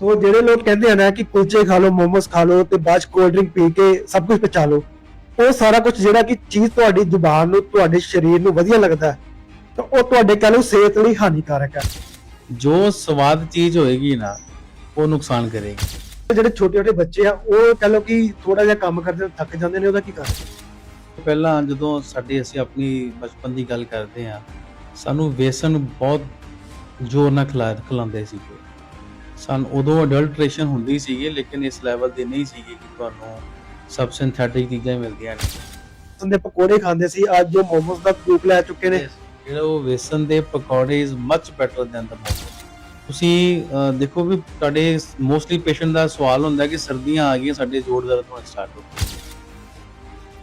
ਤੋ ਜਿਹੜੇ ਲੋਕ ਕਹਿੰਦੇ ਆ ਨਾ ਕਿ ਕੁਲਚੇ ਖਾ ਲਓ ਮੋਮੋਸ ਖਾ ਲਓ ਤੇ ਬਾਅਦ ਕੋਲਡ ਡਰਿੰਕ ਪੀ ਕੇ ਸਭ ਕੁਝ ਪਚਾ ਲਓ ਉਹ ਸਾਰਾ ਕੁਝ ਜਿਹੜਾ ਕਿ ਚੀਜ਼ ਤੁਹਾਡੀ ਜ਼ੁਬਾਨ ਨੂੰ ਤੁਹਾਡੇ ਸਰੀਰ ਨੂੰ ਵਧੀਆ ਲੱਗਦਾ ਤਾਂ ਉਹ ਤੁਹਾਡੇ ਕਹਿ ਲਓ ਸਿਹਤ ਲਈ ਹਾਨੀਕਾਰਕ ਹੈ। ਜੋ ਸਵਾਦ ਚੀਜ਼ ਹੋਏਗੀ ਨਾ ਉਹ ਨੁਕਸਾਨ ਕਰੇਗੀ। ਜਿਹੜੇ ਛੋਟੇ ਛੋਟੇ ਬੱਚੇ ਆ ਉਹ ਕਹਿ ਲਓ ਕਿ ਥੋੜਾ ਜਿਹਾ ਕੰਮ ਕਰਦੇ ਥੱਕ ਜਾਂਦੇ ਨੇ ਉਹਦਾ ਕੀ ਕਾਰਨ? ਪਹਿਲਾਂ ਜਦੋਂ ਸਾਡੇ ਅਸੀਂ ਆਪਣੀ ਬਚਪਨ ਦੀ ਗੱਲ ਕਰਦੇ ਆ ਸਾਨੂੰ ਵੇਸਨ ਬਹੁਤ ਜ਼ੋਰ ਨਾਲ ਖਿਲਾ ਖਿਲਾਉਂਦੇ ਸੀਗੇ। ਸਾਨੂੰ ਉਦੋਂ ਅਡਲਟ੍ਰੇਸ਼ਨ ਹੁੰਦੀ ਸੀਗੀ ਲੇਕਿਨ ਇਸ ਲੈਵਲ ਦੀ ਨਹੀਂ ਸੀਗੀ ਕਿ ਤੁਹਾਨੂੰ ਸਬ ਸਿੰਥੈਟਿਕ ਚੀਜ਼ਾਂ ਮਿਲਦੀਆਂ ਨੇ। ਸੰਦੇ ਪਕੌੜੇ ਖਾਂਦੇ ਸੀ ਅੱਜ ਜੋ ਮੋਮੋਸ ਦਾ ਰੂਪ ਲੈ ਚੁੱਕੇ ਨੇ। ਜਿਹੜਾ ਉਹ ਵੇਸਨ ਦੇ ਪਕੌੜੇ is much better than the momos ਤੁਸੀਂ ਅਹ, ਦੇਖੋ ਵੀ ਤੁਹਾਡੇ ਮੋਸਟਲੀ ਪੇਸ਼ੈਂਟ ਦਾ ਸਵਾਲ ਹੁੰਦਾ ਕਿ ਸਰਦੀਆਂ ਆ ਗਈਆਂ ਸਾਡੇ ਜੋੜ ਦਰਦ ਹੋਣਾ ਸਟਾਰਟ ਹੋ ਗਿਆ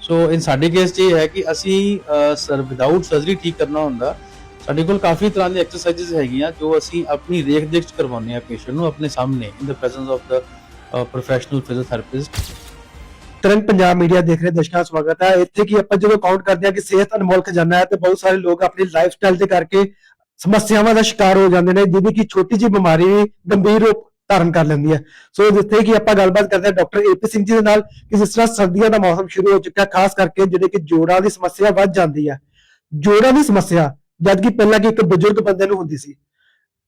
ਸੋ ਇਨ ਸਾਡੇ ਕੇਸ 'ਚ ਇਹ ਹੈ ਕਿ ਅਸੀਂ ਸਰ ਵਿਦਆਊਟ ਸਰਜਰੀ ਠੀਕ ਕਰਨਾ ਹੁੰਦਾ ਸਾਡੇ ਕੋਲ ਕਾਫੀ ਤਰ੍ਹਾਂ ਦੀ ਐਕਸਰਸਾਈਜ਼ਸ ਹੈਗੀਆਂ ਜੋ ਅਸੀਂ ਆਪਣੀ ਰੇਖ ਦੇਖ ਕਰਵਾਉਂਦੇ ਆ ਪੇਸ਼ੈਂਟ ਨੂੰ ਆਪਣੇ ਸਾਹਮਣੇ in the presence of the professional physiotherapist ਤੁਰੰਤ ਪੰਜਾਬ ਮੀਡੀਆ ਦੇਖ ਰਹੇ ਦਰਸ਼ਕਾਂ ਦਾ ਸਵਾਗਤ ਹੈ। ਇੱਥੇ ਕੀ ਆਪਾਂ ਜਦੋਂ ਕਾਊਂਟ ਕਰਦੇ ਹਾਂ ਕਿ ਸਿਹਤ ਅਨਮੋਲ ਖਜ਼ਾਨਾ ਹੈ ਤੇ ਬਹੁਤ ਸਾਰੇ ਲੋਕ ਆਪਣੀ ਲਾਈਫ ਸਟਾਈਲ ਦੇ ਕਰਕੇ ਸਮੱਸਿਆਵਾਂ ਦਾ ਸ਼ਿਕਾਰ ਹੋ ਜਾਂਦੇ ਨੇ, ਜਿਹਦੀ ਕਿ ਛੋਟੀ ਜਿਹੀ ਬਿਮਾਰੀ ਵੀ ਗੰਭੀਰ ਰੂਪ ਧਾਰਨ ਕਰ ਲੈਂਦੀ ਹੈ। ਸੋ ਜਿੱਥੇ ਕਿ ਆਪਾਂ ਗੱਲਬਾਤ ਕਰਦੇ ਹਾਂ ਡਾਕਟਰ ਏਪੀ ਸਿੰਘ ਜੀ ਦੇ ਨਾਲ ਕਿ ਜਿਸ ਤਰ੍ਹਾਂ ਸਰਦੀਆਂ ਦਾ ਮੌਸਮ ਸ਼ੁਰੂ ਹੋ ਚੁੱਕਾ ਖਾਸ ਕਰਕੇ ਜਿਹੜੇ ਕਿ ਜੋੜਾਂ ਦੀ ਸਮੱਸਿਆ ਵੱਧ ਜਾਂਦੀ ਹੈ। ਜੋੜਾਂ ਦੀ ਸਮੱਸਿਆ ਜਦ ਕਿ ਪਹਿਲਾਂ ਕਿ ਇੱਕ ਬਜ਼ੁਰਗ ਬੰਦੇ ਨੂੰ ਹੁੰਦੀ ਸੀ।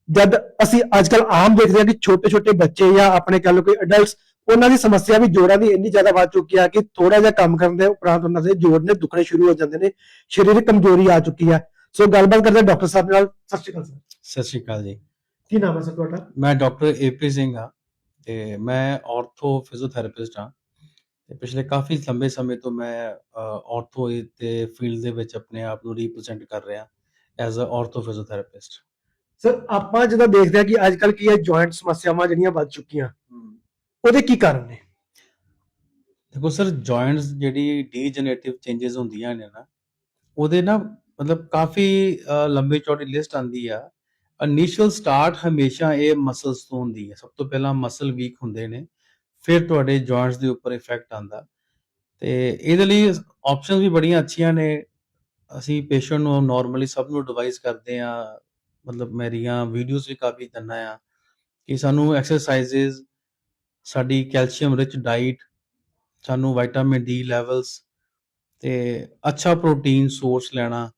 ਜਦ ਅਸੀਂ ਅੱਜਕੱਲ ਆਮ ਦੇਖਦੇ ਹਾਂ ਕਿ ਛੋਟੇ ਛੋਟੇ ਬੱਚੇ ਜਾਂ ਆਪਣੇ ਕਹ ਲਓ ਕਿ ਅਡਲਟਸ ਉਹਨਾਂ ਦੀ ਸਮੱਸਿਆ ਵੀ ਜੋੜਾਂ ਦੀ ਇੰਨੀ ਜ਼ਿਆਦਾ ਵੱਧ ਚੁੱਕੀ ਹੈ ਕਿ ਥੋੜਾ ਜਿਹਾ ਕੰਮ ਕਰਨ ਦੇ ਉਪਰੰਤ ਉਹਨਾਂ ਦੇ ਜੋੜ ਨੇ ਦੁਖਣੇ ਸ਼ੁਰੂ ਹੋ ਜਾਂਦੇ ਨੇ ਸਰੀਰਕ ਕਮਜ਼ੋਰੀ ਆ ਚੁੱਕੀ ਹੈ ਸੋ ਗੱਲਬਾਤ ਕਰਦੇ ਡਾਕਟਰ ਸਾਹਿਬ ਨਾਲ। ਸਤਿ ਸ਼੍ਰੀ ਅਕਾਲ ਸਰ। ਸਤਿ ਸ਼੍ਰੀ ਅਕਾਲ ਜੀ। ਕੀ ਨਾਮ ਹੈ ਸਰ ਤੁਹਾਡਾ? ਮੈਂ ਡਾਕਟਰ ਏਪੀ ਸਿੰਘ ਹਾਂ ਤੇ ਮੈਂ ਆਰਥੋ ਫਿਜ਼ੀਓਥੈਰੇਪਿਸਟ ਹਾਂ। ਤੇ ਪਿਛਲੇ ਕਾਫੀ ਲੰਬੇ ਸਮੇਂ ਤੋਂ ਮੈਂ ਆਰਥੋ ਦੇ ਫੀਲਡ ਦੇ ਵਿੱਚ ਆਪਣੇ ਆਪ ਨੂੰ ਰਿਪਰੈਜ਼ੈਂਟ ਕਰ ਰਿਹਾ। As a ortho physiotherapist sir ਆਪਾਂ ਜਦੋਂ ਦੇਖਦੇ ਹਾਂ ਕਿ ਅੱਜਕੱਲ ਕੀ ਹੈ ਜੁਆਇੰਟ ਸਮੱਸਿਆਵਾਂ ਜਿਹੜੀਆਂ ਵੱਧ ਚੁੱਕੀਆਂ। ਉਹਦੇ ਕੀ ਕਾਰਨ ਨੇ? ਦੇਖੋ ਸਰ ਜੁਆਇੰਟਸ ਜਿਹੜੀ ਡੀਜਨਰੇਟਿਵ ਚੇਂजेस ਹੁੰਦੀਆਂ ਨੇ ਨਾ ਉਹਦੇ ਨਾ ਮਤਲਬ ਕਾਫੀ ਲੰਬੀ ਚੌੜੀ ਲਿਸਟ ਆਂਦੀ ਆ। ਇਨੀਸ਼ੀਅਲ ਸਟਾਰਟ ਹਮੇਸ਼ਾ ਇਹ ਮਸਲਸ ਤੋਂ ਹੁੰਦੀ ਹੈ ਸਭ ਤੋਂ ਪਹਿਲਾਂ ਮਸਲ ਵੀਕ ਹੁੰਦੇ ਨੇ ਫਿਰ ਤੁਹਾਡੇ ਜੁਆਇੰਟਸ ਦੇ ਉੱਪਰ ਇਫੈਕਟ ਆਂਦਾ ਤੇ ਇਹਦੇ ਲਈ ਆਪਸ਼ਨਸ ਵੀ ਬੜੀਆਂ ਅੱਛੀਆਂ ਨੇ। ਅਸੀਂ ਪੇਸ਼ੈਂਟ ਨੂੰ ਨਾਰਮਲੀ ਸਭ ਨੂੰ ਐਡਵਾਈਸ ਕਰਦੇ ਆ ਮਤਲਬ ਮੇਰੀਆਂ ਵੀਡੀਓਜ਼ ਵੀ ਕਾਫੀ ਦਿੰਦਾ ਆ ਕਿ ਸਾਨੂੰ ਐਕਸਰਸਾਈਜ਼ਸ ਸਾਡੀ ਕੈਲਸ਼ੀਅਮ ਰਿਚ ਡਾਈਟ ਸਾਨੂੰ ਵਿਟਾਮਿਨ ਡੀ ਲੈਵਲਸ ਤੇ ਅੱਛਾ ਪ੍ਰੋਟੀਨ ਸੋਰਸ ਲੈਣਾ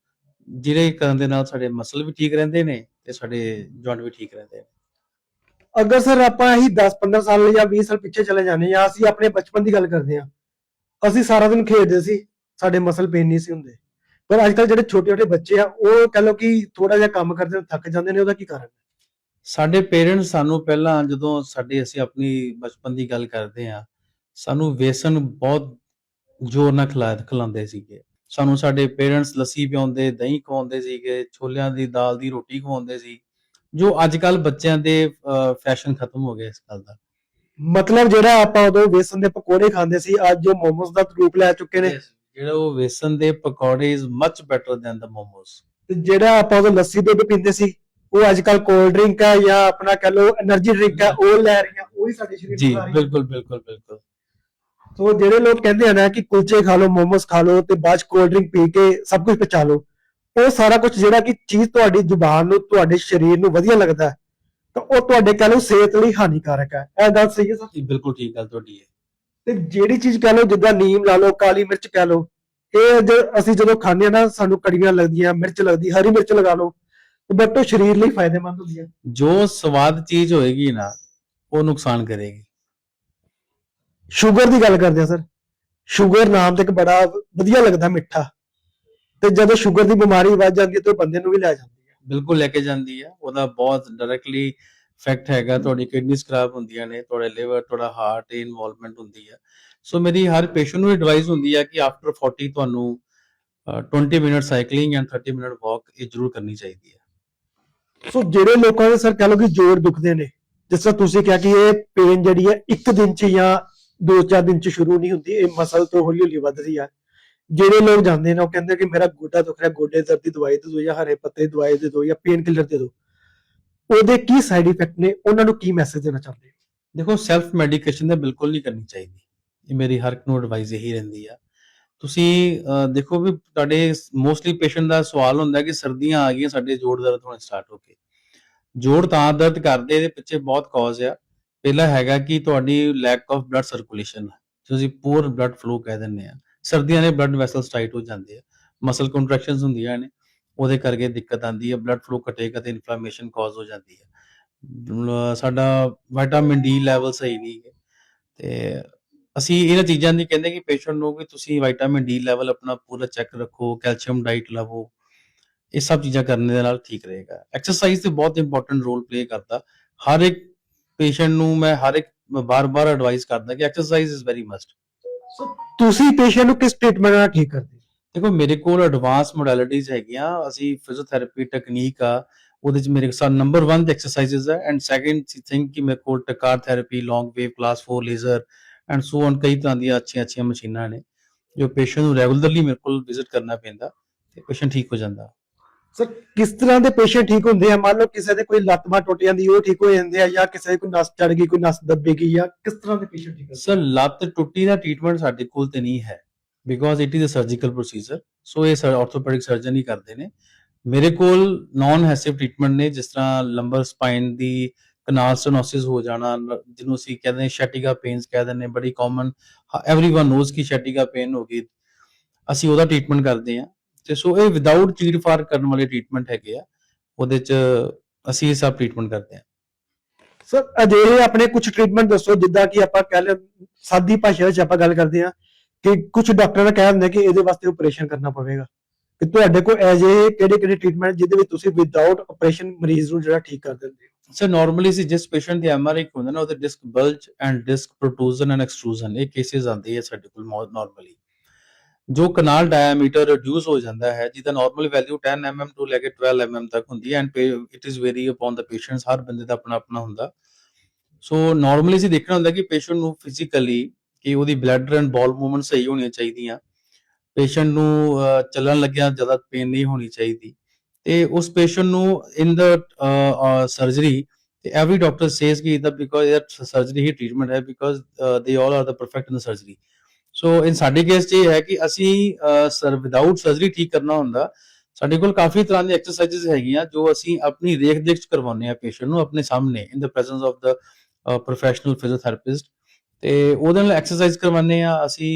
ਜਿਹੜੇ ਕਰਨ ਦੇ ਨਾਲ ਸਾਡੇ ਮਸਲ ਵੀ ਠੀਕ ਰਹਿੰਦੇ ਨੇ ਤੇ ਸਾਡੇ ਜੁਆਇੰਟ ਵੀ ਠੀਕ ਰਹਿੰਦੇ ਨੇ। ਅਗਰ ਸਰ ਆਪਾਂ ਇਹੀ 10-15 ਸਾਲ ਜਾਂ 20 ਸਾਲ ਪਿੱਛੇ ਚਲੇ ਜਾਂਦੇ ਜਾਂ ਅਸੀਂ ਆਪਣੇ ਬਚਪਨ ਦੀ ਗੱਲ ਕਰਦੇ ਹਾਂ। ਅਸੀਂ ਸਾਰਾ ਦਿਨ ਖੇਡਦੇ ਸੀ, ਸਾਡੇ ਮਸਲ ਪੇਨ ਨਹੀਂ ਸੀ ਹੁੰਦੇ। ਪਰ ਅੱਜਕੱਲ ਜਿਹੜੇ ਛੋਟੇ-ਛੋਟੇ ਬੱਚੇ ਆ ਉਹ ਕਹ ਲਓ ਕਿ ਥੋੜਾ ਜਿਹਾ ਕੰਮ ਕਰਦੇ ਨੇ ਥੱਕ ਜਾਂਦੇ ਨੇ ਉਹਦਾ ਕੀ ਕਾਰਨ ਹੈ? ਸਾਡੇ ਪੇਰੈਂਟਸ ਸਾਨੂੰ ਪਹਿਲਾਂ ਜਦੋਂ ਸਾਡੇ ਅਸੀਂ ਆਪਣੀ ਬਚਪਨ ਦੀ ਗੱਲ ਕਰਦੇ ਆ ਸਾਨੂੰ ਵੇਸਨ ਬਹੁਤ ਜ਼ੋਰ ਨਾਲ ਖਿਲਾ ਖਿਲਾਉਂਦੇ ਸੀਗੇ। ਸਾਨੂੰ ਸਾਡੇ ਪੇਰੈਂਟਸ ਲੱਸੀ ਪਿਆਉਂਦੇ ਦਹੀਂ ਖਵਾਉਂਦੇ ਸੀਗੇ ਛੋਲਿਆਂ ਦੀ ਦਾਲ ਦੀ ਰੋਟੀ ਖਵਾਉਂਦੇ ਸੀ ਜੋ ਅੱਜ ਕੱਲ ਬੱਚਿਆਂ ਦੇ ਫੈਸ਼ਨ ਖਤਮ ਹੋ ਗਿਆ ਇਸ ਗੱਲ ਦਾ। ਮਤਲਬ ਜਿਹੜਾ ਆਪਾਂ ਉਦੋਂ ਵੇਸਣ ਦੇ ਪਕੌੜੇ ਖਾਂਦੇ ਸੀ ਅੱਜ ਜੋ ਮੋਮੋਸ ਦਾ ਰੂਪ ਲੈ ਚੁੱਕੇ ਨੇ। ਜਿਹੜਾ ਉਹ ਵੇਸਨ ਦੇ ਪਕੌੜੇ is much better than the momos ਤੇ ਜਿਹੜਾ ਆਪਾਂ ਉਹ ਲੱਸੀ ਦੁੱਧ ਪੀਂਦੇ ਸੀ ਉਹ ਅੱਜ ਕੱਲ ਕੋਲਡ ਡਰਿੰਕ ਆ ਜਾਂ ਆਪਣਾ ਕਹ ਲੋ એનર્ਜੀ ਡਰਿੰਕ ਆ ਉਹ ਲੈ ਰਹੀਆਂ ਉਹ ਹੀ ਸਾਡੇ ਸਰੀਰ ਜੀ ਬਿਲਕੁਲ ਬਿਲਕੁਲ ਬਿਲਕੁਲ। ਸੋ ਜਿਹੜੇ ਲੋਕ ਕਹਿੰਦੇ ਆ ਨਾ ਕਿ ਕੁਲਚੇ ਖਾ ਲਓ ਮੋਮੋਸ ਖਾ ਲਓ ਤੇ ਬਾਅਦ ਕੋਲਡ ਡਰਿੰਕ ਪੀ ਕੇ ਸਭ ਕੁਝ ਪਚਾ ਲੋ ਉਹ ਸਾਰਾ ਕੁਝ ਜਿਹੜਾ ਕਿ ਚੀਜ਼ ਤੁਹਾਡੀ ਜ਼ੁਬਾਨ ਨੂੰ ਤੁਹਾਡੇ ਸਰੀਰ ਨੂੰ ਵਧੀਆ ਲੱਗਦਾ ਤਾਂ ਉਹ ਤੁਹਾਡੇ ਕਹ ਲੋ ਸਿਹਤ ਲਈ ਹਾਨੀਕਾਰਕ ਹੈ। ਇਹ ਗੱਲ ਸਹੀ ਹੈ ਸਰ? ਬਿਲਕੁਲ ਠੀਕ ਗੱਲ ਤੁਹਾਡੀ ਹੈ। ਤੇ ਜਿਹੜੀ ਚੀਜ਼ ਕਹ ਲਓ ਜਿੱਦਾਂ ਨੀਮ ਲਾ ਲਓ ਕਾਲੀ ਮਿਰਚ ਕਹ ਲਓ ਇਹ ਜ- ਅਸੀਂ ਜਦੋਂ ਖਾਂਦੇ ਆ ਨਾ ਸਾਨੂੰ ਕੜੀਆਂ ਲੱਗਦੀਆਂ ਮਿਰਚ ਲੱਗਦੀ ਹਰੀ ਮਿਰਚ ਲਗਾ ਲਓ ਬਟ ਉਹ ਸਰੀਰ ਲਈ ਫਾਇਦੇਮੰਦ ਹੁੰਦੀ ਹੈ ਜੋ ਸਵਾਦ ਚੀਜ਼ ਹੋਏਗੀ ਨਾ ਉਹ ਨੁਕਸਾਨ ਕਰੇਗੀ। ਸ਼ੂਗਰ ਦੀ ਗੱਲ ਕਰਦੇ ਆ ਸਰ। ਸ਼ੂਗਰ ਨਾਮ ਤੇ ਇੱਕ ਬੜਾ ਵਧੀਆ ਲੱਗਦਾ ਮਿੱਠਾ। ਤੇ ਜਦੋਂ ਸ਼ੂਗਰ ਦੀ ਬਿਮਾਰੀ ਵੱਧ ਜਾਂਦੀ ਹੈ ਤੇ ਉਹ ਬੰਦੇ ਨੂੰ ਵੀ ਲੈ ਜਾਂਦੀ ਹੈ। ਬਿਲਕੁਲ ਲੈ ਕੇ ਜਾਂਦੀ ਹੈ। ਉਹਦਾ ਬਹੁਤ ਡਾਇਰੈਕਟਲੀ ਇਫੈਕਟ ਹੈਗਾ ਤੁਹਾਡੀ ਕਿਡਨੀਜ਼ ਖਰਾਬ ਹੁੰਦੀਆਂ ਨੇ ਤੁਹਾਡੇ ਲਿਵਰ ਤੁਹਾਡਾ ਹਾਰਟ ਇਨਵੋਲਵਮੈਂਟ ਹੁੰਦੀ ਹੈ। ਸੋ ਮੇਰੀ ਹਰ ਪੇਸ਼ੈਂਟ ਨੂੰ ਐਡਵਾਈਸ ਹੁੰਦੀ ਹੈ ਕਿ ਆਫਟਰ 40 ਤੁਹਾਨੂੰ ਅ, 20 minute cycling and 30 minute walk ਇਹ ਜ਼ਰੂਰ ਕਰਨੀ ਚਾਹੀਦੀ ਹੈ। ਸੋ ਜਿਹੜੇ ਲੋਕਾਂ ਦੇ ਸਰ ਕਹ ਲਓ ਕਿ ਜੋੜ ਦੁਖਦੇ ਨੇ ਜਿਸ ਤਰ੍ਹਾਂ ਤੁਸੀਂ ਕਿਹਾ ਕਿ ਇਹ ਪੇਨ ਜਿਹੜੀ ਹੈ ਇੱਕ ਦਿਨ ਚ ਜਾਂ ਦੋ ਚਾਰ ਦਿਨ ਚ ਸ਼ੁਰੂ ਨਹੀਂ ਹੁੰਦੀ ਇਹ ਮਸਲ ਤੋਂ ਹੌਲੀ ਹੌਲੀ ਵੱਧਦੀ ਹੈ ਜਿਹੜੇ ਲੋਕ ਜਾਂਦੇ ਨੇ ਉਹ ਕਹਿੰਦੇ ਕਿ ਮੇਰਾ ਗੋਡਾ ਦੁਖ ਰਿਹਾ ਗੋਡੇ ਦਰਦ ਦੀ ਦਵਾਈ ਦੇ ਦਿਓ ਜਾਂ ਹਰੇ ਪੱਤੇ ਦੀ ਦਵਾਈ ਦੇ ਦਿਓ ਜਾਂ ਪੇਨ ਕਿਲਰ ਦੇ ਦਿਓ। ਉਹਦੇ ਕੀ ਸਾਈਡ ਇਫੈਕਟ ਨੇ, ਉਹਨਾਂ ਨੂੰ ਕੀ ਮੈਸੇਜ ਦੇਣਾ ਚਾਹੁੰਦੇ ਹੋ? ਦੇਖੋ ਸੈਲਫ ਮੈਡੀਕੇਸ਼ਨ ਤਾਂ ਬਿਲਕੁਲ ਨਹੀਂ ਕਰਨੀ ਚਾਹੀਦੀ। ਇਹ ਮੇਰੀ ਹਰ ਇੱਕ ਨੂੰ ਐਡਵਾਈਸ ਇਹੀ ਰਹਿੰਦੀ ਆ। ਤੁਸੀਂ ਦੇਖੋ ਵੀ ਤੁਹਾਡੇ ਮੋਸਟਲੀ ਪੇਸ਼ੈਂਟ ਦਾ ਸਵਾਲ ਹੁੰਦਾ ਕਿ ਸਰਦੀਆਂ ਆ ਗਈਆਂ, ਸਾਡੇ ਜੋੜ ਦਰਦ ਹੋਣਾ ਸਟਾਰਟ ਹੋ ਗਏ ਜੋੜ ਤਾਂ ਦਰਦ ਕਰਦੇ, ਇਹਦੇ ਪਿੱਛੇ ਬਹੁਤ ਕਾਜ਼ ਆ। ਪਹਿਲਾ ਹੈਗਾ ਕਿ ਤੁਹਾਡੀ ਲੈਕ ਆਫ ਬਲੱਡ ਸਰਕੂਲੇਸ਼ਨ ਤੁਸੀਂ ਪੂਰ ਬਲੱਡ ਫਲੋ ਕਹਿ ਦਿੰਦੇ ਆ। ਸਰਦੀਆਂ ਨੇ ਬਲੱਡ ਵੈਸਲਸ ਟਾਈਟ ਹੋ ਜਾਂਦੇ ਆ। ਮਸਲ ਕੰਟਰੈਕਸ਼ਨਸ ਹੁੰਦੀਆਂ ਨੇ। ਉਹਦੇ ਕਰਕੇ ਦਿੱਕਤ ਆਉਂਦੀ ਹੈ ਬਲੱਡ ਫਲੋ ਘਟੇਗਾ ਤੇ ਇਨਫਲੇਮੇਸ਼ਨ ਕਾਜ਼ ਹੋ ਜਾਂਦੀ ਹੈ। ਸਾਡਾ ਵਿਟਾਮਿਨ ਡੀ ਲੈਵਲ ਸਹੀ ਨਹੀਂ ਹੈ ਤੇ ਅਸੀਂ ਇਹਨਾਂ ਚੀਜ਼ਾਂ ਦੀ ਕਹਿੰਦੇ ਕਿ ਪੇਸ਼ੈਂਟ ਨੂੰ ਕਿ ਤੁਸੀਂ ਵਿਟਾਮਿਨ ਡੀ ਲੈਵਲ ਆਪਣਾ ਪੂਰਾ ਚੈੱਕ ਰੱਖੋ ਕੈਲਸ਼ੀਅਮ ਡਾਈਟ ਲਵੋ, ਇਹ ਸਭ ਚੀਜ਼ਾਂ ਕਰਨ ਦੇ ਨਾਲ ਠੀਕ ਰਹੇਗਾ। ਐਕਸਰਸਾਈਜ਼ ਤੇ ਬਹੁਤ ਇੰਪੋਰਟੈਂਟ ਰੋਲ ਪਲੇ ਕਰਦਾ। ਹਰ ਇੱਕ ਪੇਸ਼ੈਂਟ ਨੂੰ ਮੈਂ ਹਰ ਇੱਕ ਬਾਰ-ਬਾਰ ਐਡਵਾਈਸ ਕਰਦਾ ਕਿ ਐਕਸਰਸਾਈਜ਼ ਇਜ਼ ਵੈਰੀ ਮਸਟ ਤੁਸੀਂ ਪੇਸ਼ੈਂਟ ਨੂੰ ਕਿਸ ਟ੍ਰੀਟਮੈਂਟ ਨਾਲ ਠੀਕ ਕਰਦੇ ਦੇਖੋ ਮੇਰੇ ਕੋਲ ਐਡਵਾਂਸ ਮੋਡੈਲਿਟੀਜ਼ ਹੈਗੀਆਂ ਅਸੀਂ ਫਿਜ਼ੀਓਥੈਰੇਪੀ ਟੈਕਨੀਕ ਆ ਉਹਦੇ ਚ ਮੇਰੇ ਕੋਲ ਨੰਬਰ 1 ਤੇ ਐਕਸਰਸਾਈਜ਼ਸ ਹੈ ਐਂਡ ਸੈਕੰਡ ਥਿੰਗ ਕਿ ਮੇਰੇ ਕੋਲ TECAR therapy long wave class 4 laser and so on ਕਈ ਤਰ੍ਹਾਂ ਦੀਆਂ ਅੱਛੀਆਂ ਅੱਛੀਆਂ ਮਸ਼ੀਨਾਂ ਨੇ ਜੋ ਪੇਸ਼ੈਂਟ ਨੂੰ ਰੈਗੂਲਰਲੀ ਮੇਰੇ ਕੋਲ ਵਿਜ਼ਿਟ ਕਰਨਾ ਪੈਂਦਾ ਤੇ ਪੇਸ਼ੈਂਟ ਠੀਕ ਹੋ ਜਾਂਦਾ। ਸਰ ਕਿਸ ਤਰ੍ਹਾਂ ਦੇ ਪੇਸ਼ੈਂਟ ਠੀਕ ਹੁੰਦੇ ਆ? ਮੰਨ ਲਓ ਕਿਸੇ ਦੇ ਕੋਈ ਲੱਤ ਬਾਂਹ ਟੁੱਟ ਜਾਂਦੀ ਉਹ ਠੀਕ ਹੋ ਜਾਂਦੇ ਆ ਜਾਂ ਕਿਸੇ ਦੇ ਕੋਈ ਨਸ ਚੜ ਗਈ ਕੋਈ ਨਸ ਦੱਬੇਗੀ ਜਾਂ ਕਿਸ ਤਰ੍ਹਾਂ ਦੇ ਪੇਸ਼ੈਂਟ ਠੀਕ ਹੁੰਦੇ ਸਰ ਲੱਤ ਟੁੱਟੀ ਦਾ ਟ੍ਰੀਟਮੈਂਟ ਸਾਡੇ ਕੋਲ ਤੇ ਨਹੀਂ ਹੈ। because it is a surgical procedure so ਇਹ ਆਰਥੋਪੈਡਿਕ ਸਰਜਨ ਹੀ ਕਰਦੇ ਨੇ ਮੇਰੇ ਕੋਲ ਨਾਨ ਹੈਸਿਵ ਟ੍ਰੀਟਮੈਂਟ ਨੇ ਜਿਸ ਤਰ੍ਹਾਂ ਲੰਬਰ ਸਪਾਈਨ ਦੀ ਕਨਾਲ ਸਟੈਨੋਸਿਸ ਹੋ ਜਾਣਾ ਲ- ਜਿਹਨੂੰ ਅਸੀਂ ਕਹਿੰਦੇ ਹਾਂ ਸ਼ੈਟਿਗਾ ਪੇਨਸ ਕਹਿ ਦਿੰਦੇ ਹਾਂ ਬੜੀ ਕਾਮਨ एवरीवन ਨੋਜ਼ ਕਿ ਸ਼ੈਟਿਗਾ ਪੇਨ ਹੋ ਗਈ ਅਸੀਂ ਉਹਦਾ ਟ੍ਰੀਟਮੈਂਟ ਕਰਦੇ ਹਾਂ ਤੇ ਸੋ ਇਹ ਵਿਦਆਊਟ ਚੀੜ ਫਾਰ ਕਰਨ ਵਾਲੇ ਟ੍ਰੀਟਮੈਂਟ ਹੈਗੇ ਆ ਉਹਦੇ ਚ ਅਸੀਂ ਇਹ ਸਭ ਟ੍ਰੀਟਮੈਂਟ ਕਰਦੇ ਹਾਂ ਸਰ ਅਜਿਹੇ ਆਪਣੇ ਕੁਝ ਟ੍ਰੀਟਮੈਂਟ ਦੱਸੋ ਜਿੱਦਾਂ ਕਿ ਆਪਾਂ ਕਹਿ ਲੈ ਸਾਦੀ ਭਾਸ਼ਾ ਵਿੱਚ ਆਪਾਂ ਗੱਲ ਕਰਦੇ ਹਾਂ ਕਿ ਕੁਝ ਡਾਕਟਰ ਨੇ ਕਹਿ ਦਿੰਦੇ ਕਿ ਇਹਦੇ ਵਾਸਤੇ ਆਪਰੇਸ਼ਨ ਕਰਨਾ ਪਵੇਗਾ। ਕਿ ਤੁਹਾਡੇ ਕੋਲ ਅਜਿਹੇ ਕਿਹੜੇ ਕਿਹੜੇ ਟ੍ਰੀਟਮੈਂਟ ਜਿਹਦੇ ਵਿੱਚ ਤੁਸੀਂ ਵਿਦਆਊਟ ਆਪਰੇਸ਼ਨ ਮਰੀਜ਼ ਨੂੰ ਜਿਹੜਾ ਠੀਕ ਕਰ ਦਿੰਦੇ ਹੋ। ਸਰ ਨਾਰਮਲੀ ਸੀ, ਜਿਸ ਪੇਸ਼ੈਂਟ ਦੀ ਐਮਆਰਆਈ ਹੁੰਦਾ ਨਾ, ਉਹਦੇ disc bulge and disc protrusion and extrusion ਇਹ ਕੇਸਿਸ ਆਉਂਦੇ ਆ ਸਾਡੇ ਕੋਲ ਨਾਰਮਲੀ ਜੋ ਕਨਾਲ ਡਾਇਆਮੀਟਰ ਰਿਡਿਊਸ ਹੋ ਜਾਂਦਾ ਹੈ, ਜਿਹਦਾ ਨਾਰਮਲ ਵੈਲਿਊ 10 mm ਤੋਂ ਲੈ ਕੇ 12 mm ਤੱਕ ਹੁੰਦੀ ਹੈ and it is very upon the patients ਹਰ ਬੰਦੇ ਦਾ ਆਪਣਾ ਆਪਣਾ ਹੁੰਦਾ। ਸੋ ਨਾਰਮਲੀ ਸੀ, ਦੇਖਣਾ ਹੁੰਦਾ ਕਿ ਪੇਸ਼ੈਂਟ ਨੂੰ ਫਿਜ਼ੀਕਲੀ ਕਿ ਉਹਦੀ ਬਲੱਡ ਐਂਡ ਬਾਲ ਮੂਵਮੈਂਟ ਸਹੀ ਹੋਣੀਆਂ ਚਾਹੀਦੀਆਂ ਪੇਸ਼ੈਂਟ ਨੂੰ ਚੱਲਣ ਲੱਗਿਆ ਜ਼ਿਆਦਾ ਪੇਨ ਨਹੀਂ ਹੋਣੀ ਚਾਹੀਦੀ। ਤੇ ਉਸ ਪੇਸ਼ੈਂਟ ਨੂੰ in the surgery every doctor says ki that because that surgery ਹੀ treatment ਹੈ because uh, they all are the perfect in the surgery ਸਾਡੇ ਕੇਸ 'ਚ ਇਹ ਹੈ ਕਿ ਅਸੀਂ ਸਰ ਵਿਦਆਊਟ ਸਰਜਰੀ ਠੀਕ ਕਰਨਾ ਹੁੰਦਾ ਸਾਡੇ ਕੋਲ ਕਾਫੀ ਤਰ੍ਹਾਂ ਦੀ ਐਕਸਰਸਾਈਜ਼ਸ ਹੈਗੀਆਂ ਜੋ ਅਸੀਂ ਆਪਣੀ ਦੇਖ ਦੇਖ ਕਰਵਾਉਂਦੇ ਆ ਪੇਸ਼ੈਂਟ ਨੂੰ ਆਪਣੇ ਸਾਹਮਣੇ in the presence of the professional physiotherapist ਤੇ ਉਹਦੇ ਨਾਲ ਐਕਸਰਸਾਈਜ਼ ਕਰਵਾਉਂਦੇ ਆ ਅਸੀਂ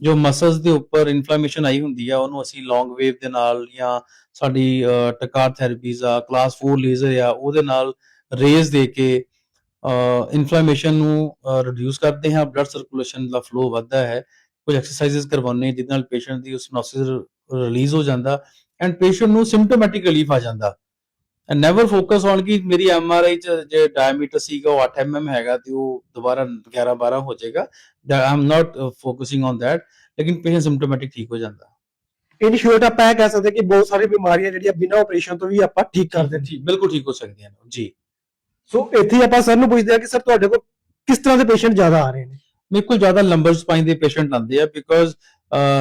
ਜੋ ਮਸਲਸ ਦੇ ਉੱਪਰ ਇਨਫਲੇਮੇਸ਼ਨ ਆਈ ਹੁੰਦੀ ਆ, ਉਹਨੂੰ ਅਸੀਂ ਲੌਂਗ ਵੇਵ ਦੇ ਨਾਲ ਜਾਂ ਸਾਡੀ ਟਕਾਰ ਥੈਰੇਪੀਜ਼ ਆ ਕਲਾਸ 4 ਲੇਜ਼ਰ ਆ, ਉਹਦੇ ਨਾਲ ਰੇਜ਼ ਦੇ ਕੇ ਇਨਫਲੇਮੇਸ਼ਨ ਨੂੰ ਰਿਡਿਊਸ ਕਰਦੇ ਹਾਂ ਬਲੱਡ ਸਰਕੂਲੇਸ਼ਨ ਦਾ ਫਲੋ ਵੱਧਦਾ ਹੈ। ਕੁਝ ਐਕਸਰਸਾਈਜ਼ ਕਰਵਾਉਂਦੇ ਹਾਂ, ਜਿਹਦੇ ਨਾਲ ਪੇਸ਼ੈਂਟ ਦੀ ਉਸ ਨੋਸਿਸ ਰਿਲੀਜ਼ ਹੋ ਜਾਂਦਾ ਐਂਡ ਪੇਸ਼ੈਂਟ ਨੂੰ ਸਿੰਪਟੋਮੈਟਿਕ ਰਿਲੀਫ ਆ ਜਾਂਦਾ। ਐਂਡ ਨੈਵਰ ਫੋਕਸ ਔਨ ਕਿ ਮੇਰੀ ਐਮ ਆਰ ਆਈ ਚ ਜੇ ਡਾਇਮੀਟਰ ਸੀਗਾ ਉਹ 8 mm ਹੈਗਾ ਤੇ ਉਹ ਦੁਬਾਰਾ 11 12 ਹੋ ਜਾਏਗਾ I am not focusing on that ਲੇਕਿਨ ਪੇਸ਼ੈਂਟ ਸਿੰਪਟੋਮੈਟਿਕ ਠੀਕ ਹੋ ਜਾਂਦਾ ਇਨ ਸ਼ੋਰਟ ਆਪਾਂ ਇਹ ਕਹਿ ਸਕਦੇ ਕਿ ਬਹੁਤ ਸਾਰੀ ਬਿਮਾਰੀਆਂ ਜਿਹੜੀਆਂ ਬਿਨਾਂ ਆਪਰੇਸ਼ਨ ਤੋਂ ਵੀ ਆਪਾਂ ਠੀਕ ਕਰ ਦਿੰਦੇ ਜੀ ਬਿਲਕੁਲ ਠੀਕ ਹੋ ਸਕਦੀਆਂ ਨੇ ਜੀ ਸੋ ਇੱਥੇ ਆਪਾਂ ਸਰ ਨੂੰ ਪੁੱਛਦੇ ਹਾਂ ਕਿ ਸਰ ਤੁਹਾਡੇ ਕੋਲ ਕਿਸ ਤਰ੍ਹਾਂ ਦੇ ਪੇਸ਼ੈਂਟ ਜ਼ਿਆਦਾ ਆ ਰਹੇ ਨੇ ਮੇਰੇ ਕੋਲ ਜ਼ਿਆਦਾ ਲੰਬਰ ਸਪਾਈਨ ਦੇ ਪੇਸ਼ੈਂਟ ਆਉਂਦੇ ਆ ਬਿਕੋਜ਼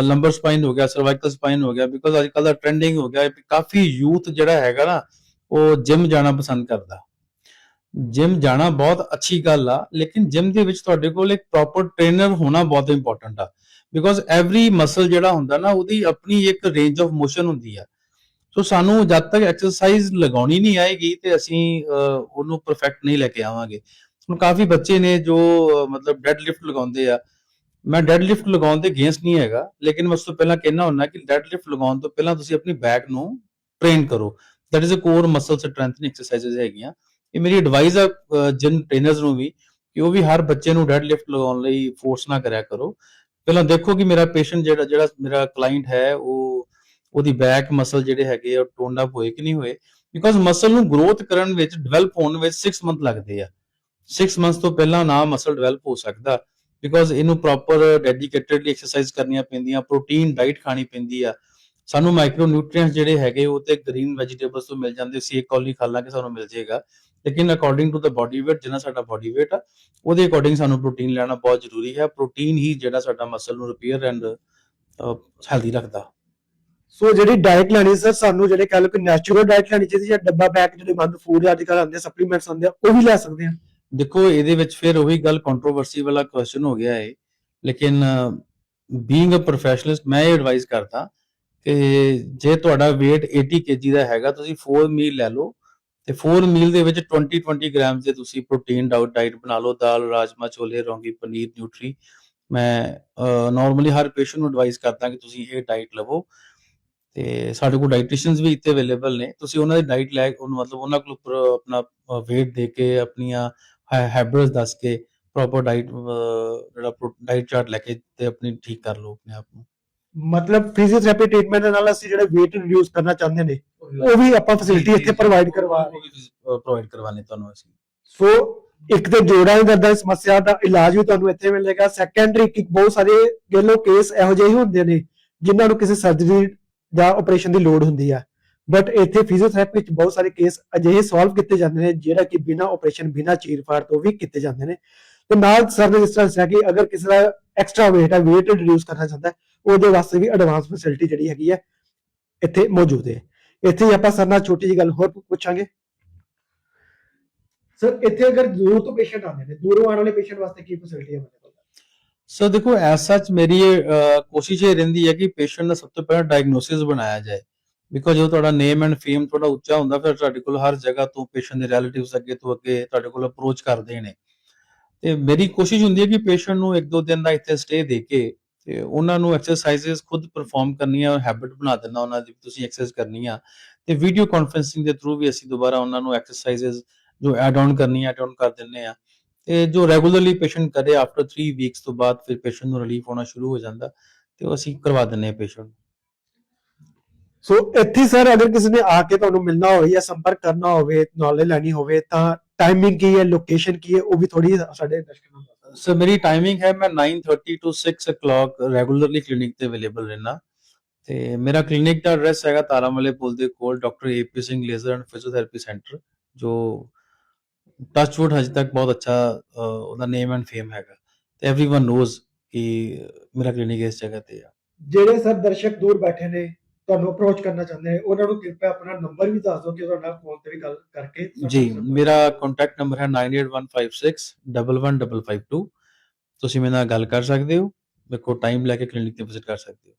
ਲੰਬਰ ਸਪਾਈਨ ਹੋ ਗਿਆ ਸਰਵਾਈਕਲ ਸਪਾਈਨ ਹੋ ਗਿਆ ਬਿਕੋਜ਼ ਅੱਜ ਕੱਲ ਦਾ ਟ੍ਰੈਂਡਿੰਗ ਹੋ ਗਿਆ ਕਾਫੀ ਯੂਥ ਜਿਹੜਾ ਹੈਗਾ ਨਾ ਉਹ ਜਿਮ ਜਾਣਾ ਪਸੰਦ ਕਰਦਾ। ਜਿਮ ਜਾਣਾ ਬਹੁਤ ਅੱਛੀ ਗੱਲ ਆ, ਲੇਕਿਨ ਜਿਮ ਦੇ ਵਿੱਚ ਤੁਹਾਡੇ ਕੋਲ ਇੱਕ ਪ੍ਰੋਪਰ ਟ੍ਰੇਨਰ ਹੋਣਾ ਬਹੁਤ ਇੰਪੋਰਟੈਂਟ ਆ। ਬਿਕੋਜ਼ ਐਵਰੀ ਮਸਲ ਜਿਹੜਾ ਹੁੰਦਾ ਨਾ, ਉਹਦੀ ਆਪਣੀ ਇੱਕ ਰੇਂਜ ਆਫ ਮੋਸ਼ਨ ਹੁੰਦੀ ਆ। ਸੋ ਸਾਨੂੰ ਜਦ ਤੱਕ ਐਕਸਰਸਾਈਜ਼ ਲਗਾਉਣੀ ਨਹੀਂ ਆਏਗੀ ਤੇ ਅਸੀਂ ਉਹਨੂੰ ਪਰਫੈਕਟ ਨਹੀਂ ਲੈ ਕੇ ਆਵਾਂਗੇ। ਹੁਣ ਕਾਫੀ ਬੱਚੇ ਨੇ ਜੋ ਮਤਲਬ ਡੈਡ ਲਿਫਟ ਲਗਾਉਂਦੇ ਆ। ਮੈਂ ਡੈਡ ਲਿਫਟ ਲਗਾਉਣ ਦੇ ਅਗੇਂਸਟ ਨਹੀਂ ਹੈਗਾ, ਲੇਕਿਨ ਮੈਂ ਉਸ ਤੋਂ ਪਹਿਲਾਂ ਕਹਿਣਾ ਹੁੰਦਾ ਕਿ ਡੈਡ ਲਿਫਟ ਲਗਾਉਣ ਤੋਂ ਪਹਿਲਾਂ ਤੁਸੀਂ ਆਪਣੀ ਬੈਕ ਨੂੰ ਟ੍ਰੇਨ ਕਰੋ। That is a core muscle strengthening exercises ਹੈਗੀਆਂ। ਇਹ ਮੇਰੀ ਐਡਵਾਈਸ ਆ ਜਿਮ ਟ੍ਰੇਨਰਸ ਨੂੰ ਵੀ ਕਿ ਉਹ ਵੀ ਹਰ ਬੱਚੇ ਨੂੰ ਡੈਡ ਲਿਫਟ ਲਗਾਉਣ ਲਈ ਫੋਰਸ ਨਾ ਕਰਿਆ ਕਰੋ। ਪਹਿਲਾਂ ਦੇਖੋ ਕਿ ਮੇਰਾ ਪੇਸ਼ੈਂਟ ਜਿਹੜਾ ਜਿਹੜਾ ਮੇਰਾ ਕਲਾਇੰਟ ਹੈ, ਉਹ, ਉਹਦੀ ਬੈਕ ਮਸਲ ਜਿਹੜੇ ਹੈਗੇ ਆ ਟੋਨ ਅਪ ਹੋਏ ਕਿ ਨਹੀਂ ਹੋਏ। ਬਿਕਾਜ਼ ਮਸਲ ਨੂੰ ਗਰੋਥ ਕਰਨ ਵਿੱਚ ਡਿਵੈਲਪ ਹੋਣ ਵਿੱਚ 6 ਮੰਥ ਲੱਗਦੇ ਆ। 6 ਮੰਥਸ ਤੋਂ ਪਹਿਲਾਂ ਨਾ ਮਸਲ ਡਿਵੈਲਪ ਹੋ ਸਕਦਾ। ਬਿਕੋਜ ਇਹਨੂੰ ਪ੍ਰੋਪਰ ਡੈਡੀਕੇਟਡਲੀ ਐਕਸਰਸਾਈਜ਼ ਕਰਨੀਆਂ ਪੈਂਦੀਆਂ ਪ੍ਰੋਟੀਨ ਡਾਈਟ ਖਾਣੀ ਪੈਂਦੀ ਆ। ਸਾਨੂੰ ਮਾਈਕਰੋ ਨਿਊਟ੍ਰੀਐਂਟਸ ਜਿਹੜੇ ਹੈਗੇ ਉਹ ਤੇ ਗ੍ਰੀਨ ਵੈਜੀਟੇਬਲਸ ਤੋਂ ਮਿਲ ਜਾਂਦੇ ਸੀ ਇੱਕ ਕੌਲੀ ਖਾ ਲਾਂਗੇ ਸਾਨੂੰ ਮਿਲ ਜਾਏਗਾ। ਲੇਕਿਨ according to the body weight ਜਿੰਨਾ ਸਾਡਾ ਬਾਡੀ weight ਆ ਉਹਦੇ ਅਕੋਰਡਿੰਗ ਸਾਨੂੰ ਪ੍ਰੋਟੀਨ ਲੈਣਾ ਬਹੁਤ ਜ਼ਰੂਰੀ ਹੈ। ਪ੍ਰੋਟੀਨ ਹੀ ਜਿਹੜਾ ਸਾਡਾ ਮਸਲ ਨੂੰ ਰਿਪੇਅਰ ਐਂਡ ਹੈਲਦੀ ਰੱਖਦਾ। ਸੋ ਜਿਹੜੀ ਡਾਈਟ ਲੈਣੀ ਸਰ ਸਾਨੂੰ ਜਿਹੜੇ ਕਹਿ ਲਓ ਕਿ ਨੈਚੁਰਲ ਡਾਈਟ ਲੈਣੀ ਚਾਹੀਦੀ ਜਾਂ ਡੱਬਾ ਪੈਕ ਜਿਹੜੇ ਬੰਦ ਫੂਡ ਅੱਜ ਕੱਲ੍ਹ ਆਉਂਦੇ ਸਪਲੀਮੈਂਟਸ ਆਉਂਦੇ ਆ ਉਹ ਵੀ ਲੈ ਸਕਦੇ ਆ? ਦੇਖੋ ਇਹਦੇ ਵਿੱਚ ਫਿਰ ਉਹੀ ਗੱਲ ਕੰਟਰੋਵਰਸੀ ਵਾਲਾ ਕੁਐਸਚਨ ਹੋ ਗਿਆ ਹੈ ਲੇਕਿਨ ਬੀਇੰਗ ਅ ਪ੍ਰੋਫੈਸ਼ਨਲਿਸਟ ਮੈਂ ਇਹ ਐਡਵਾਈਸ ਕਰਦਾ ਕਿ ਜੇ ਤੁਹਾਡਾ weight 80 kg ਦਾ ਹੈਗਾ, ਤੁਸੀਂ 4 ਮੀਲ ਲੈ ਲਓ ਤੇ 4 ਮੀਲ ਦੇ ਵਿੱਚ 20 20 ਗ੍ਰਾਮ ਦੇ ਤੁਸੀਂ ਪ੍ਰੋਟੀਨ ਡਾਈਟ ਬਣਾ ਲਓ, ਦਾਲ ਰਾਜਮਾ ਛੋਲੇ, ਰੋਂਗੀ, ਪਨੀਰ, ਨਿਊਟਰੀ। ਮੈਂ ਨਾਰਮਲੀ ਹਰ ਪੇਸ਼ੈਂਟ ਨੂੰ ਐਡਵਾਈਸ ਕਰਦਾ ਕਿ ਤੁਸੀਂ ਇਹ ਡਾਈਟ ਲਵੋ ਤੇ ਸਾਡੇ ਕੋਲ ਡਾਈਟੀਸ਼ੀਅਨਸ ਵੀ ਇੱਥੇ ਅਵੇਲੇਬਲ ਨੇ। ਤੁਸੀਂ ਉਹਨਾਂ ਦੀ ਡਾਈਟ ਲੈ ਉਹਨੂੰ ਮਤਲਬ ਉਹਨਾਂ ਕੋਲ ਉੱਪਰ ਆਪਣਾ weight ਦੇ ਕੇ, ਆਪਣੀਆਂ ਹੈਬਿਟਸ ਦੱਸ ਕੇ ਪ੍ਰੋਪਰ ਡਾਈਟ ਜਿਹੜਾ ਡਾਈਟ ਚਾਰਟ ਲੈ ਕੇ ਤੇ ਆਪਣੀ ਠੀਕ ਕਰ ਲਓ ਆਪਣੇ ਆਪ ਨੂੰ। ਮਤਲਬ ਫਿਜ਼ੀਓਥੈਰੇਪੀ ਟ੍ਰੀਟਮੈਂਟ ਦੇ ਨਾਲ ਅਸੀਂ ਜਿਹੜੇ weight ਰਿਡਿਊਸ ਕਰਨਾ ਚਾਹੁੰਦੇ ਨੇ ਉਹ ਵੀ ਆਪਾਂ ਫੈਸਿਲਿਟੀ ਇੱਥੇ ਪ੍ਰੋਵਾਈਡ ਕਰਵਾ ਹਾਂ। ਪ੍ਰੋਵਾਈਡ ਕਰਵਾਣੇ ਤੁਹਾਨੂੰ ਅਸੀਂ। ਸੋ ਇੱਕ ਤੇ ਜੋੜਾਂ ਦੇ ਦਰਦਾਂ ਦੀ ਸਮੱਸਿਆ ਦਾ ਇਲਾਜ ਵੀ ਤੁਹਾਨੂੰ ਇੱਥੇ ਮਿਲੇਗਾ। ਸੈਕੰਡਰੀ ਕਿ ਬਹੁਤ ਸਾਰੇ ਲਓ ਕੇਸ ਇਹੋ ਜਿਹੇ ਹੀ ਹੁੰਦੇ ਨੇ ਜਿਨ੍ਹਾਂ ਨੂੰ ਕਿਸੇ ਸਰਜਰੀ ਜਾਂ ਆਪਰੇਸ਼ਨ ਦੀ ਲੋੜ ਹੁੰਦੀ ਆ। ਬਟ ਇੱਥੇ ਫਿਜ਼ੀਓਥੈਰੇਪੀ ਵਿੱਚ ਬਹੁਤ ਸਾਰੇ ਕੇਸ ਅਜਿਹੇ ਸੋਲਵ ਕੀਤੇ ਜਾਂਦੇ ਨੇ ਜਿਹੜਾ ਕਿ ਬਿਨਾਂ ਆਪਰੇਸ਼ਨ ਬਿਨਾਂ ਚੀਰਫਾੜ ਤੋਂ ਵੀ ਕੀਤੇ ਜਾਂਦੇ ਨੇ। ਤੇ ਨਾਲ ਸਰ ਨੇ ਜਿਸ ਤਰ੍ਹਾਂ ਦੱਸਿਆ ਕਿ ਅਗਰ ਕਿਸੇ ਦਾ ਐਕਸਟਰਾ weight ਹੈ weight ਰਿਡਿਊਸ ਕਰਨਾ ਚਾਹੁੰਦਾ ਹੈ ਉਹਦੇ ਵਾਸਤੇ ਵੀ ਐਡਵਾਂਸ ਫੈਸਿਲਿਟੀ ਜਿਹੜੀ ਹੈਗੀ ਹੈ, ਇੱਥੇ ਮੌਜੂਦ ਹੈ। ਇੱਥੇ ਹੀ ਆਪਾਂ ਸਰ ਨਾਲ ਛੋਟੀ ਜਿਹੀ ਗੱਲ ਹੋਰ ਪੁੱਛਾਂਗੇ। ਸਰ, ਇੱਥੇ ਅਗਰ ਦੂਰ ਤੋਂ ਪੇਸ਼ੈਂਟ ਆਉਂਦੇ ਨੇ, ਦੂਰੋਂ ਆਉਣ ਵਾਲੇ ਪੇਸ਼ੈਂਟ ਵਾਸਤੇ ਕੀ ਫੈਸਿਲਿਟੀ ਹੈ ਸੋ ਦੇਖੋ ਐਸ ਸੱਚ ਮੇਰੀ ਕੋਸ਼ਿਸ਼ ਇਹ ਰਹਿੰਦੀ ਹੈ ਕਿ ਪੇਸ਼ੈਂਟ ਦਾ ਸਭ ਤੋਂ ਪਹਿਲਾਂ ਡਾਇਗਨੋਸਿਸ ਬਣਾਇਆ ਜਾਏ। ਬਿਕੋਜ਼ ਜਦੋਂ ਤੁਹਾਡਾ ਨੇਮ ਐਂਡ ਫੇਮ ਥੋੜਾ ਉੱਚਾ ਹੁੰਦਾ, ਫਿਰ ਤੁਹਾਡੇ ਕੋਲ ਹਰ ਜਗ੍ਹਾ ਤੋਂ ਪੇਸ਼ੈਂਟ ਦੇ ਰਿਲੇਟਿਵਸ ਅੱਗੇ ਤੋਂ ਅੱਗੇ ਤੁਹਾਡੇ ਕੋਲ ਅਪਰੋਚ ਕਰਦੇ ਨੇ। ਤੇ ਮੇਰੀ ਕੋਸ਼ਿਸ਼ ਹੁੰਦੀ ਹੈ ਕਿ ਪੇਸ਼ੈਂਟ ਨੂੰ ਇੱਕ ਦੋ ਦਿਨ ਦਾ ਇੱਥੇ ਸਟੇ ਦੇ ਕੇ ਤੇ ਉਹਨਾਂ ਨੂੰ ਐਕਸਰਸਾਈਜ਼ਸ ਖੁਦ ਪਰਫਾਰਮ ਕਰਨੀਆਂ ਹੈਬਿਟ ਬਣਾ ਦੇਣਾ ਉਹਨਾਂ ਦੀ ਤੁਸੀਂ ਐਕਸਰਸਾਈਜ਼ ਕਰਨੀ ਆ। ਤੇ ਵੀਡੀਓ ਕਾਨਫਰੈਂਸਿੰਗ ਦੇ ਥਰੂ ਵੀ ਅਸੀਂ ਦੁਬਾਰਾ ਉਹਨਾਂ ਨੂੰ ਐਕਸਰਸਾਈਜ਼ਸ ਜੋ ਐਡ ਆਨ ਕਰਨੀਆਂ ਐਡ ਆਨ ਕਰ ਦਿੰਨੇ ਆ। ਤੇ ਜੋ ਰੈਗੂਲਰਲੀ ਪੇਸ਼ੈਂਟ ਕਰੇ ਆਫਟਰ 3 ਵੀਕਸ ਤੋਂ ਬਾਅਦ ਫਿਰ ਪੇਸ਼ੈਂਟ ਨੂੰ ਰਿਲੀਫ ਹੋਣਾ ਸ਼ੁਰੂ ਹੋ ਜਾਂਦਾ ਤੇ ਉਹ ਅਸੀਂ ਕਰਵਾ ਦਿੰਨੇ ਆ ਪੇਸ਼ੈਂਟ ਸੋ ਇੱਥੇ ਸਰ ਅਗਰ ਕਿਸੇ ਨੇ ਆ ਕੇ ਤੁਹਾਨੂੰ ਮਿਲਣਾ ਹੋਵੇ ਜਾਂ ਸੰਪਰਕ ਕਰਨਾ ਹੋਵੇ ਨੌਲੇਜ ਲੈਣੀ ਹੋਵੇ, ਤਾਂ ਟਾਈਮਿੰਗ ਕੀ ਹੈ ਲੋਕੇਸ਼ਨ ਕੀ ਹੈ, ਉਹ ਵੀ ਥੋੜੀ ਸਾਡੇ ਦਰਸ਼ਕਾਂ ਨੂੰ ਦੱਸੋ ਸੋ ਮੇਰੀ ਟਾਈਮਿੰਗ ਹੈ ਮੈਂ 9:30 ਤੋਂ 6 o'clock ਰੈਗੂਲਰਲੀ ਕਲੀਨਿਕ ਤੇ ਅਵੇਲੇਬਲ ਰਹਿਣਾ ਤੇ ਮੇਰਾ ਕਲੀਨਿਕ ਦਾ ਐਡਰੈਸ ਹੈਗਾ ਤਾਰਾਮਲੇ ਪੁਲ ਦੇ ਕੋਲ doctor A P Singh laser and physiotherapy centre ਜੋ ਟੱਚਵੁੱਡ ਹਜੇ ਤੱਕ ਬਹੁਤ ਅੱਛਾ ਅਹ, ਉਹਦਾ ਨੇਮ ਐਂਡ ਫੇਮ ਹੈਗਾ ਤੇ एवरीवन ਨੋਜ਼ ਕਿ ਮੇਰਾ ਕਲੀਨਿਕ ਇਸ ਜਗ੍ਹਾ ਤੇ ਆ ਜਿਹੜੇ ਸਰ ਦਰਸ਼ਕ ਦੂਰ ਬੈਠੇ ਨੇ ਤੁਹਾਨੂੰ ਅਪਰੋਚ ਕਰਨਾ ਚਾਹੁੰਦੇ ਨੇ ਉਹਨਾਂ ਨੂੰ ਕਿਰਪਾ ਆਪਣਾ ਨੰਬਰ ਵੀ ਦੱਸ ਦਿਓ ਕਿ ਤੁਹਾਡਾ ਫੋਨ ਤੇ ਵੀ ਗੱਲ ਕਰਕੇ ਜੀ ਮੇਰਾ ਕੰਟੈਕਟ ਨੰਬਰ ਹੈ 9815611552 ਤੁਸੀਂ ਮੇਰੇ ਨਾਲ ਗੱਲ ਕਰ ਸਕਦੇ ਹੋ ਮੇਰੇ ਕੋਲ ਟਾਈਮ ਲੈ ਕੇ ਕਲੀਨਿਕ ਤੇ ਵਿਜ਼ਿਟ ਕਰ ਸਕਦੇ ਹੋ।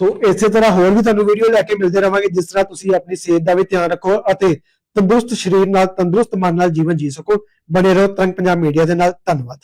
ਸੋ ਇਸੇ ਤਰ੍ਹਾਂ ਹੋਰ ਵੀ ਤੁਹਾਨੂੰ ਵੀਡੀਓ ਲੈ ਕੇ ਮਿਲਦੇ ਰਵਾਂਗੇ ਜਿਸ ਤਰ੍ਹਾਂ ਤੁਸੀਂ ਆਪਣੀ ਸਿਹਤ ਦਾ ਵੀ ਧਿਆਨ ਰੱਖੋ ਅਤੇ ਤੰਦਰੁਸਤ ਸਰੀਰ ਨਾਲ ਤੰਦਰੁਸਤ ਮਨ ਨਾਲ ਜੀਵਨ ਜੀ ਸਕੋ। ਬਣੇ ਰਹੋ ਤਰੰਗ ਪੰਜਾਬ ਮੀਡੀਆ ਦੇ ਨਾਲ ਧੰਨਵਾਦ।